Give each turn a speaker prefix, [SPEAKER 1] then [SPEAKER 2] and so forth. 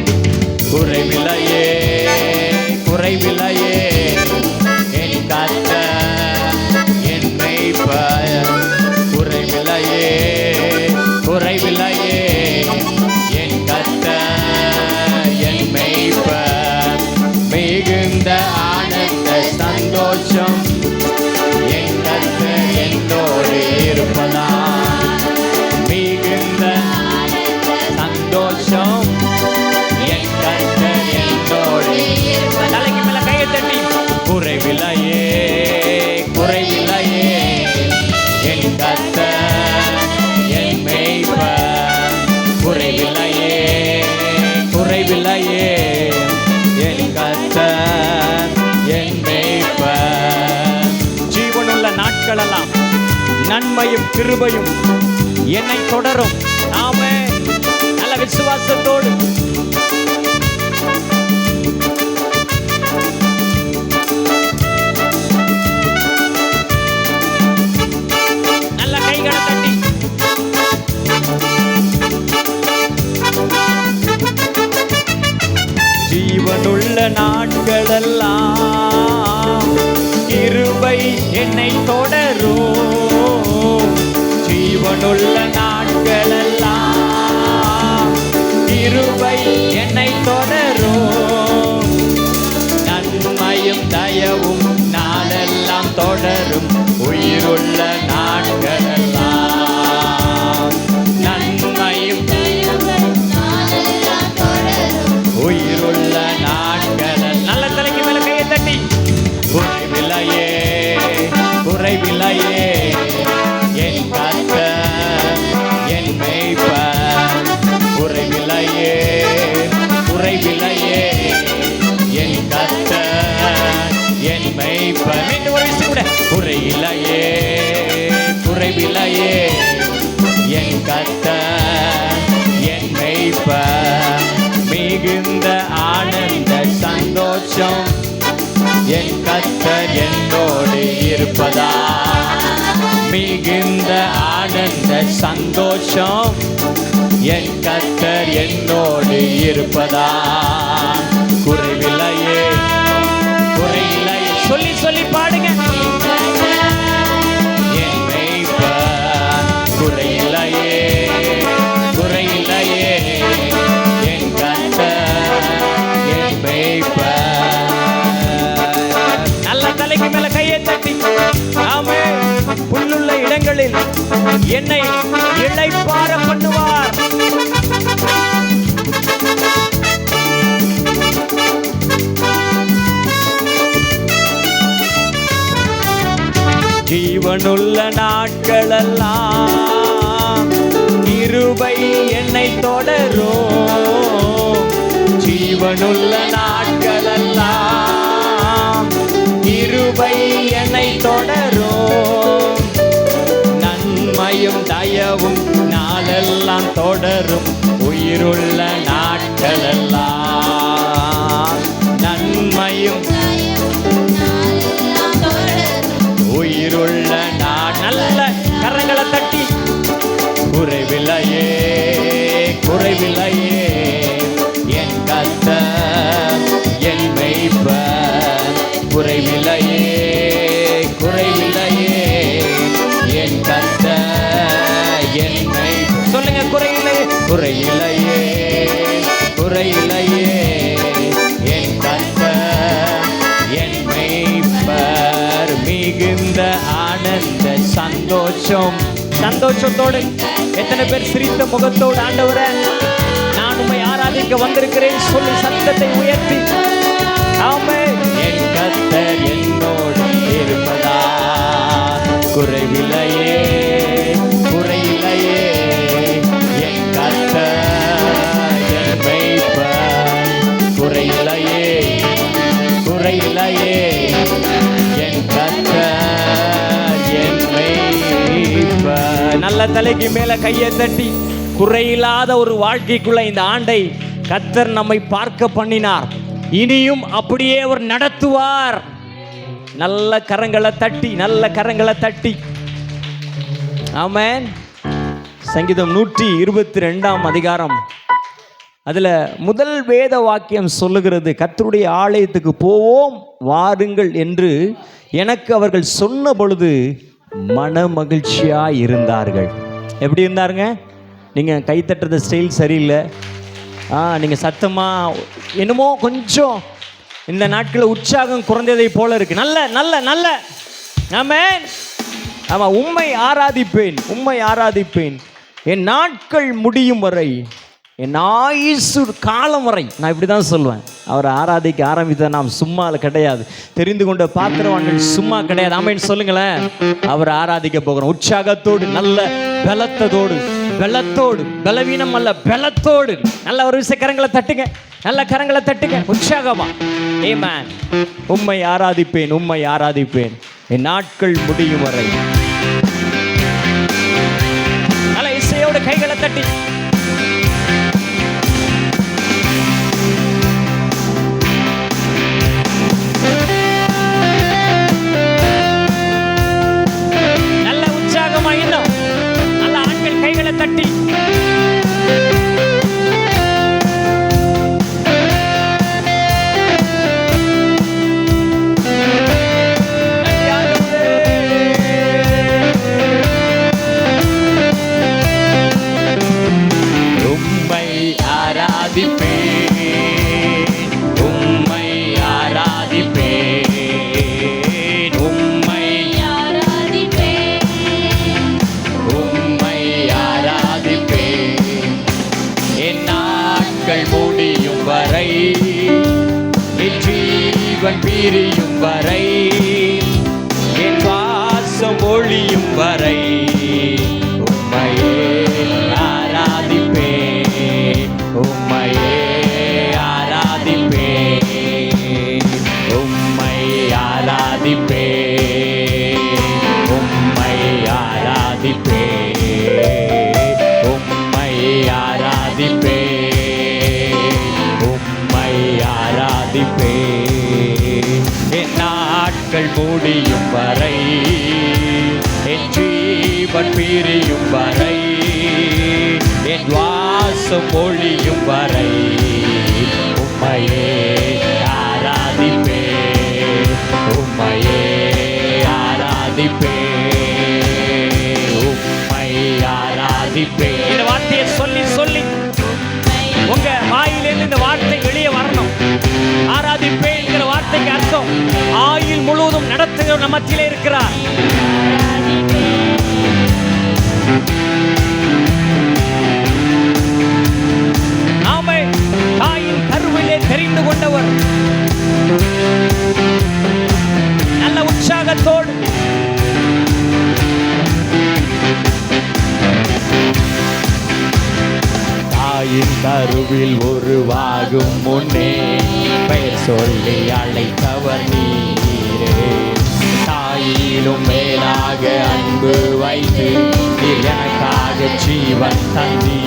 [SPEAKER 1] தட்டி குறைவில்லையே குறைவில்லையே. என் காத்த என் மெய்ப்பர் குறைவில்லையே குறைவில்லையே. என் கத்த என் மெய்ப்பர் மிகுந்த ஆனந்த சந்தோஷம் குறைவில்லையே குறைவில்லையே. என் கத்த என் மெய்வ குறைவில்லையே குறைவில்லையே. என் கத்த என் மேய்ப்பர். ஜீவனுள்ள நாட்களெல்லாம் நன்மையும் கிருபையும் என்னை தொடரும். நாம நல்ல விசுவாசத்தோடு தொடரும். ஜீவனுள்ள நாட்களெல்லாம் கிருபை என்னை தொடரும். நன்மையும் தயவும் நாளெல்லாம் தொடரும். உயிருள்ள குறையிலையே குறைவிலையே என் கத்த என் மெய்ப்ப மிகுந்த ஆனந்த சந்தோஷம். என் கத்தர் என்னோடு இருப்பதா? மிகுந்த ஆனந்த சந்தோஷம். என் கத்தர் என்னோடு இருப்பதா? என்னை இழைப்பார பண்ணுவார். ஜீவனுள்ள நாட்களெல்லாம் இருபை என்னை தொடரும் ஜீவனுள்ள நாட்களெல்லாம் தொடரும் உயிருள்ள நாட்களெல்லாம். நன்மையும் உயிருள்ள நாள் நல்ல கரங்களை தட்டி. குறைவில்லையே குறைவில்லையே. குறையில்லையே குறையில்லையே என் கத்த என் மெய்ப்பர் மிகுந்த ஆனந்த சந்தோஷம். சந்தோஷத்தோடு எத்தனை பேர் சிரித்த முகத்தோடு ஆண்டவரை நான் உம்மை ஆராதிக்க வந்திருக்கிறேன். சொல்லி சத்தத்தை உயர்த்தி. ஆமே என் கத்தர் என்னோடு இருப்பதா? குறைவில்லையே நல்ல தலைக்கு மேல கையை தட்டி குறையில்லாத ஒரு வாழ்க்கைக்குள்ள இந்த ஆண்டை கத்தர் நம்மை பார்க்க பண்ணினார். இனியும் அப்படியே அவர் நடத்துவார். நல்ல கரங்களை தட்டி நல்ல கரங்களை தட்டி. ஆமென். சங்கீதம் நூற்றி இருபத்தி ரெண்டாம் அதிகாரம். அதில் முதல் வேத வாக்கியம் சொல்லுகிறது கர்த்தருடைய ஆலயத்துக்கு போவோம் வாருங்கள் என்று எனக்கு அவர்கள் சொன்ன பொழுது மன மகிழ்ச்சியாக இருந்தார்கள் எப்படி இருந்தாருங்க? நீங்கள் கைத்தட்டுறது ஸ்டைல் சரியில்லை. ஆ நீங்கள் சத்தமாக என்னமோ கொஞ்சம் இந்த நாட்களில் உற்சாகம் குறைந்ததை போல இருக்கு. நல்ல நல்ல நல்ல. நம்ம ஆமாம் உண்மை ஆராதிப்பேன் உண்மை ஆராதிப்பேன். என் நாட்கள் முடியும் வரை என் ஆயுசு காலம் வரை நான் இப்படி தான் சொல்லுவேன். அவரை ஆராதிக்க ஆரம்பித்த நாம் சும்மா கிடையாது. தெரிந்து கொண்ட பாத்திரவான்கள் சும்மா கிடையாது. ஆமைன்னு சொல்லுங்களேன். அவரை ஆராதிக்க போகிறோம். உற்சாகத்தோடு நல்ல பலத்ததோடு பலத்தோடு பலவீனம் அல்ல பலத்தோடு. நல்ல ஒரு விஷய கரங்களை தட்டுங்க. நல்ல கரங்களை தட்டுங்க. உற்சாகமா. ஏன் உண்மை ஆராதிப்பேன் உம்மை ஆராதிப்பேன். என் நாட்கள் முடியும் வரை. நல்ல இசையோடு கைகளை தட்டி. ஜீவன் பிரியும் வரை என் வாசம் ஒளியும் வரை. கண்கள் மூடியும் வரை. என் ஜீவன் பிரியும் வரை. என் வாசம் மொழியும் வரை. உம்மையே ஆராதிப்பே. உம்மையே ஆராதிப்பே. உம்மை ஆராதிப்பே. மத்தியிலே இருக்கிறார். நாமே தாயின் கருவிலே தெரிந்து கொண்டவர். நல்ல உற்சாகத்தோடு. தாயின் கருவில் உருவாகும் முன்னே பெயர் சொல்லி அழைத்தவர் நீரே. தாயிலும் மேலாக அன்பு வைத்து எனக்காக ஜீவன் தந்தி.